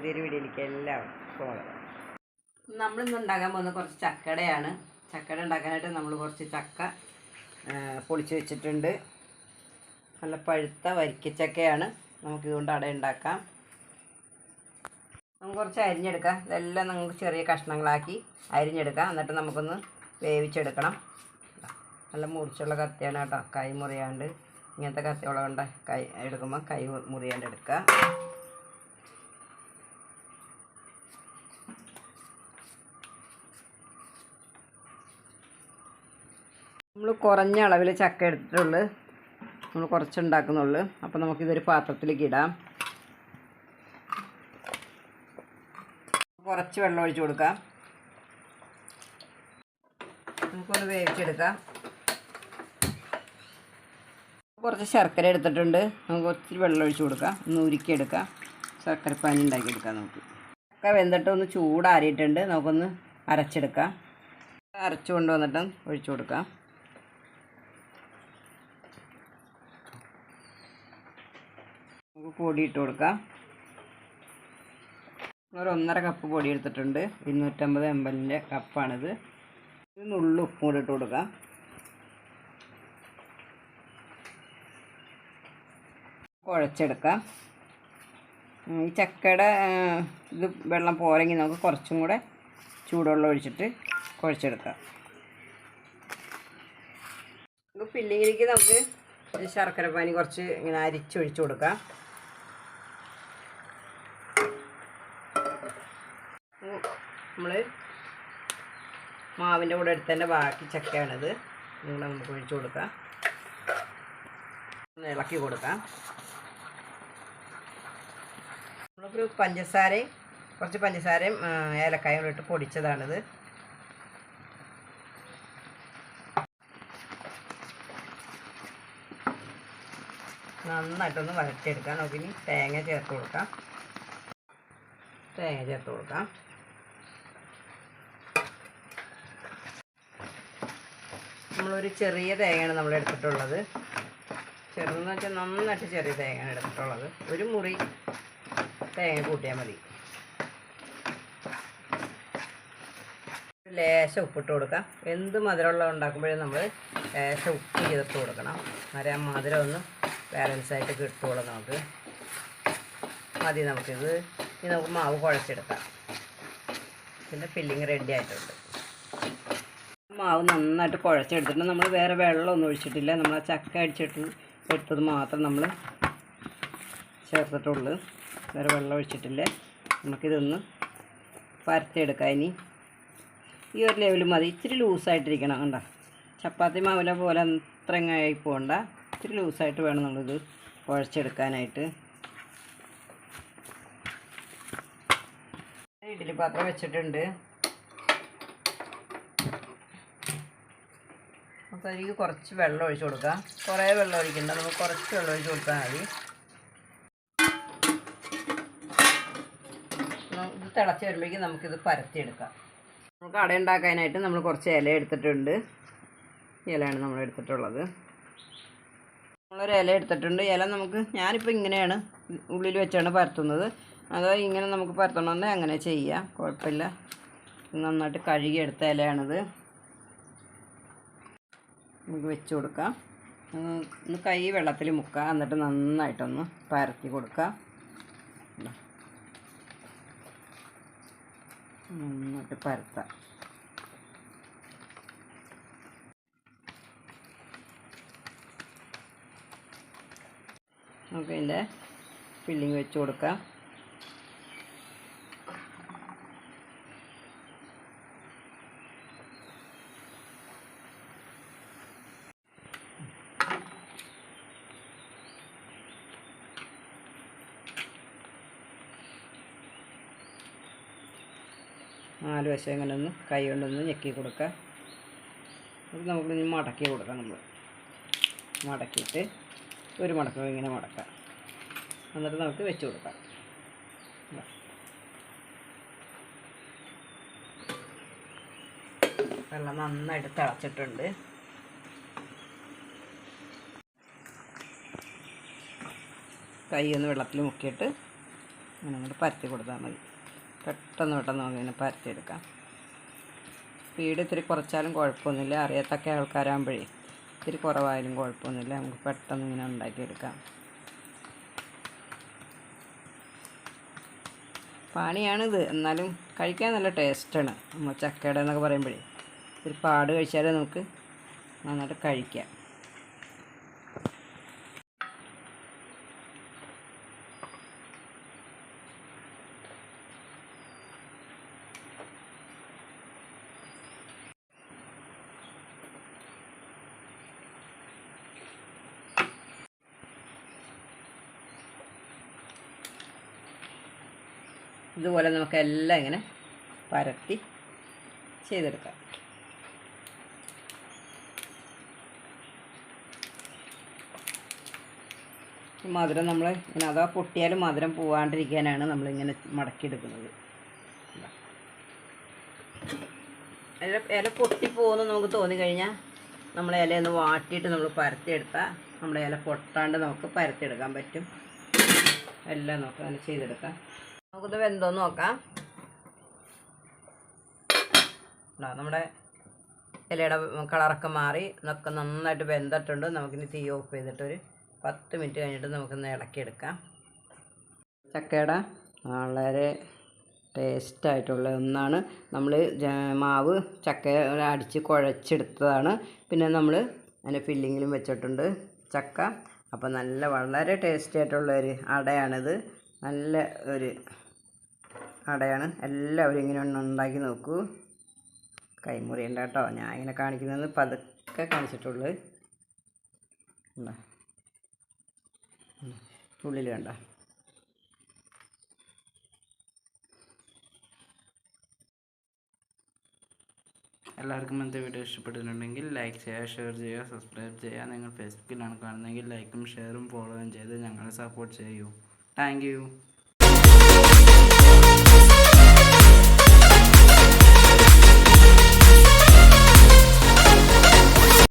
പുതിയൊരു വീഡിയോയിലേക്ക് എല്ലാവരും സ്വാഗതം. നമ്മളിന്ന് ഉണ്ടാക്കാൻ പോകുന്ന കുറച്ച് ചക്കടയാണ്. ചക്കട ഉണ്ടാക്കാനായിട്ട് നമ്മൾ കുറച്ച് ചക്ക പൊളിച്ചു വെച്ചിട്ടുണ്ട്. നല്ല പഴുത്ത വരിക്കച്ചക്കയാണ്. നമുക്കിതുകൊണ്ട് അട ഉണ്ടാക്കാം. നമുക്ക് കുറച്ച് അരിഞ്ഞെടുക്കാം. ഇതെല്ലാം നമുക്ക് ചെറിയ കഷ്ണങ്ങളാക്കി അരിഞ്ഞെടുക്കാം. എന്നിട്ട് നമുക്കൊന്ന് വേവിച്ചെടുക്കണം. നല്ല മുറിച്ചുള്ള കത്തിയാണ് കേട്ടോ. കൈ മുറിയാണ്ട്. ഇങ്ങനത്തെ കത്തിയോളം കൊണ്ട് കൈ എടുക്കുമ്പോൾ കൈ മുറിയാണ്ട് എടുക്കുക. നമ്മൾ കുറഞ്ഞ അളവിൽ ചക്ക എടുത്തിട്ടുള്ളൂ. നമ്മൾ കുറച്ചുണ്ടാക്കുന്നുള്ളൂ. അപ്പോൾ നമുക്കിതൊരു പാത്രത്തിലേക്ക് ഇടാം. കുറച്ച് വെള്ളം ഒഴിച്ചു കൊടുക്കാം. നമുക്കൊന്ന് വേവിച്ചെടുക്കാം. കുറച്ച് ശർക്കര എടുത്തിട്ടുണ്ട്. നമുക്ക് ഒത്തിരി വെള്ളം ഒഴിച്ചു കൊടുക്കാം. ഒന്ന് ഉരുക്കിയെടുക്കാം. ശർക്കരപ്പാനി ഉണ്ടാക്കിയെടുക്കാം നമുക്ക്. ചക്ക വെന്തിട്ട് ഒന്ന് ചൂടാറിയിട്ടുണ്ട്. നമുക്കൊന്ന് അരച്ചെടുക്കാം. അരച്ചു കൊണ്ടുവന്നിട്ട് ഒഴിച്ചു കൊടുക്കാം നമുക്ക് പൊടി ഇട്ട് കൊടുക്കാം ഒരു ഒന്നര കപ്പ് പൊടി എടുത്തിട്ടുണ്ട് ഇരുന്നൂറ്റമ്പത് എം എല്ലിന്റെ കപ്പാണിത്. ഇത് നുള്ളു ഉപ്പും കൂടി ഇട്ട് കൊടുക്കാം കുഴച്ചെടുക്കാം ഈ ചക്കയുടെ ഇത് വെള്ളം പോരെങ്കിൽ നമുക്ക് കുറച്ചും കൂടെ ചൂടുവെള്ളം ഒഴിച്ചിട്ട് കുഴച്ചെടുക്കാം. ഫില്ലിങ്ങിലേക്ക് നമുക്ക് ശർക്കര പാനി കുറച്ച് ഇങ്ങനെ അരിച്ചൊഴിച്ചു കൊടുക്കാം. നമ്മൾ മാവിന്റെ കൂടെ എടുത്തതിന്റെ ബാക്കി ചക്കയാണിത്. നിങ്ങൾ നമുക്ക് ഒഴിച്ചു കൊടുക്കാം. ഇളക്കി കൊടുക്കാം. നമ്മളിപ്പോൾ പഞ്ചസാരയും കുറച്ച് പഞ്ചസാരയും ഏലക്കായും കൂടെ ഇട്ട് പൊടിച്ചതാണിത്. നന്നായിട്ടൊന്ന് വരട്ടിയെടുക്കാം നമുക്കിനി തേങ്ങ ചേർത്ത് കൊടുക്കാം. തേങ്ങ ചേർത്ത് കൊടുക്കാം. നമ്മളൊരു ചെറിയ തേങ്ങയാണ് നമ്മൾ എടുത്തിട്ടുള്ളത്. ചെറുതെന്ന് വെച്ചാൽ നന്നായിട്ട് ചെറിയ തേങ്ങയാണ് എടുത്തിട്ടുള്ളത്. ഒരു മുറി തേങ്ങ കൂട്ടിയാൽ മതി. ലേശം ഉപ്പിട്ട് കൊടുക്കാം. എന്ത് മധുരമുള്ള ഉണ്ടാക്കുമ്പോഴും നമ്മൾ ലേശം ഉപ്പ് ചേർത്ത് കൊടുക്കണം. അന്നേരം ആ മധുരം ഒന്ന് ബാലൻസായിട്ട് കിട്ടുള്ളൂ നമുക്ക്. മതി നമുക്കിത്. ഇനി നമുക്ക് മാവ് കുഴച്ചെടുക്കാം. പിന്നെ ഫില്ലിങ് റെഡി ആയിട്ടുണ്ട്. മാവ് നന്നായിട്ട് കുഴച്ചെടുത്തിട്ട് നമ്മൾ വേറെ വെള്ളമൊന്നും ഒഴിച്ചിട്ടില്ല. നമ്മൾ ആ ചക്ക അടിച്ചിട്ട് എടുത്തത് മാത്രം നമ്മൾ ചേർത്തിട്ടുള്ളൂ. വേറെ വെള്ളം ഒഴിച്ചിട്ടില്ല. നമുക്കിതൊന്ന് പരത്തിയെടുക്കാം ഇനി. ഈ ഒരു ലെവൽ മതി. ഇച്ചിരി ലൂസായിട്ടിരിക്കണം കണ്ട? ചപ്പാത്തി മാവിലെ പോലെ അത്രങ്ങായി പോകണ്ട. ഇച്ചിരി ലൂസായിട്ട് വേണം നമ്മളിത് കുഴച്ചെടുക്കാനായിട്ട്. ഇഡ്ഡലി പാത്രം വെച്ചിട്ടുണ്ട്. നമുക്ക് അതിലേക്ക് കുറച്ച് വെള്ളം ഒഴിച്ച് കൊടുക്കാം. കുറേ വെള്ളം ഒഴിക്കണ്ട. നമുക്ക് കുറച്ച് വെള്ളം ഒഴിച്ച് കൊടുത്താൽ മതി. ഇത് തിളച്ച് വരുമ്പോഴേക്കും നമുക്കിത് പരത്തിയെടുക്കാം. നമുക്ക് അട ഉണ്ടാക്കാനായിട്ട് നമ്മൾ കുറച്ച് ഇല എടുത്തിട്ടുണ്ട്. ഇലയാണ് നമ്മൾ എടുത്തിട്ടുള്ളത്. നമ്മളൊരു ഇല എടുത്തിട്ടുണ്ട്. ഇല നമുക്ക് ഞാനിപ്പോൾ ഇങ്ങനെയാണ് ഉള്ളിൽ വെച്ചാണ് പരത്തുന്നത്. അതോ ഇങ്ങനെ നമുക്ക് പരത്തണമെന്ന് അങ്ങനെ ചെയ്യാം. കുഴപ്പമില്ല. നന്നായിട്ട് കഴുകിയെടുത്ത ഇലയാണിത്. നമുക്ക് വെച്ച് കൊടുക്കാം. ഒന്ന് കൈ വെള്ളത്തിൽ മുക്കുക. എന്നിട്ട് നന്നായിട്ടൊന്ന് പരത്തി കൊടുക്കുക. നന്നായിട്ട് പരത്താം. നമുക്ക് ഇതിന്റെ ഫില്ലിങ് വെച്ച് കൊടുക്കാം. നാല് വശം ഇങ്ങനെ ഒന്ന് കൈ കൊണ്ടൊന്ന് ഞെക്കി കൊടുക്കുക. അത് നമുക്ക് മടക്കി കൊടുക്കാം നമ്മൾ മടക്കിയിട്ട് ഒരു മടക്കം ഇങ്ങനെ മടക്കാം. എന്നിട്ട് നമുക്ക് വെച്ച് കൊടുക്കാം. വെള്ളം നന്നായിട്ട് തിളച്ചിട്ടുണ്ട്. കൈ ഒന്ന് വെള്ളത്തിൽ മുക്കിയിട്ട് അങ്ങനെ അങ്ങോട്ട് പരത്തി കൊടുത്താൽ മതി. പെട്ടെന്ന് പെട്ടെന്ന് ഇങ്ങനെ പരത്തിയെടുക്കാം. സ്പീഡ് ഇത്തിരി കുറച്ചാലും കുഴപ്പമൊന്നുമില്ല. അറിയത്തക്ക ആൾക്കാരാകുമ്പോഴേ ഇത്തിരി കുറവായാലും കുഴപ്പമൊന്നുമില്ല. നമുക്ക് പെട്ടെന്ന് ഇങ്ങനെ ഉണ്ടാക്കിയെടുക്കാം. പണിയാണിത്. എന്നാലും കഴിക്കാൻ നല്ല ടേസ്റ്റാണ്. നമ്മൾ ചക്കയുടെ എന്നൊക്കെ പറയുമ്പോഴേ. ഒരു പാട് കഴിച്ചാലേ നമുക്ക് നന്നായിട്ട് കഴിക്കാം. ഇതുപോലെ നമുക്ക് എല്ലാം ഇങ്ങനെ പരത്തി ചെയ്തെടുക്കാം. മധുരം നമ്മൾ ഇങ്ങനെ അഥവാ പൊട്ടിയാലും മധുരം പോവാണ്ടിരിക്കാനാണ് നമ്മളിങ്ങനെ മടക്കിയെടുക്കുന്നത്. ഇല ഇല പൊട്ടി പോകുന്നു നമുക്ക് തോന്നിക്കഴിഞ്ഞാൽ നമ്മൾ ഇലയൊന്ന് വാട്ടിയിട്ട് നമ്മൾ പരത്തിയെടുത്താൽ നമ്മുടെ ഇല പൊട്ടാണ്ട് നമുക്ക് പരത്തിയെടുക്കാൻ പറ്റും. എല്ലാം നമുക്ക് അങ്ങനെ ചെയ്തെടുക്കാം. നമുക്കിത് വെന്തോന്ന് നോക്കാം. നമ്മുടെ ഇലയുടെ കളറൊക്കെ മാറി ഇതൊക്കെ നന്നായിട്ട് വെന്തിട്ടുണ്ട്. നമുക്കിനി തീ ഓഫ് ചെയ്തിട്ട് ഒരു പത്ത് മിനിറ്റ് കഴിഞ്ഞിട്ട് നമുക്കൊന്ന് ഇളക്കിയെടുക്കാം. ചക്കയുടെ വളരെ ടേസ്റ്റായിട്ടുള്ള ഒന്നാണ്. നമ്മൾ മാവ് ചക്ക അടിച്ച് കുഴച്ചെടുത്തതാണ്. പിന്നെ നമ്മൾ അതിന്റെ ഫില്ലിങ്ങിലും വെച്ചിട്ടുണ്ട് ചക്ക. അപ്പോൾ നല്ല വളരെ ടേസ്റ്റി ആയിട്ടുള്ള ഒരു അടയാണിത്. നല്ല ഒരു അടയാണ് എല്ലാവരും ഇങ്ങനെ ഒന്ന് ഉണ്ടാക്കി നോക്കൂ. കൈമുറിയണ്ട കേട്ടോ. ഞാൻ ഇങ്ങനെ കാണിക്കുന്നത് പതുക്കെ കാണിച്ചിട്ടുള്ളൂ. ഉണ്ടോ? ഉള്ളിൽ വേണ്ട എല്ലാവർക്കും ഇന്നത്തെ വീഡിയോ ഇഷ്ടപ്പെട്ടിട്ടുണ്ടെങ്കിൽ ലൈക്ക് ചെയ്യുക ഷെയർ ചെയ്യുക സബ്സ്ക്രൈബ് ചെയ്യുക. നിങ്ങൾ ഫേസ്ബുക്കിലാണ് കാണുന്നതെങ്കിൽ ലൈക്കും ഷെയറും ഫോളോയും ചെയ്ത് ഞങ്ങളെ സപ്പോർട്ട് ചെയ്യൂ. താങ്ക്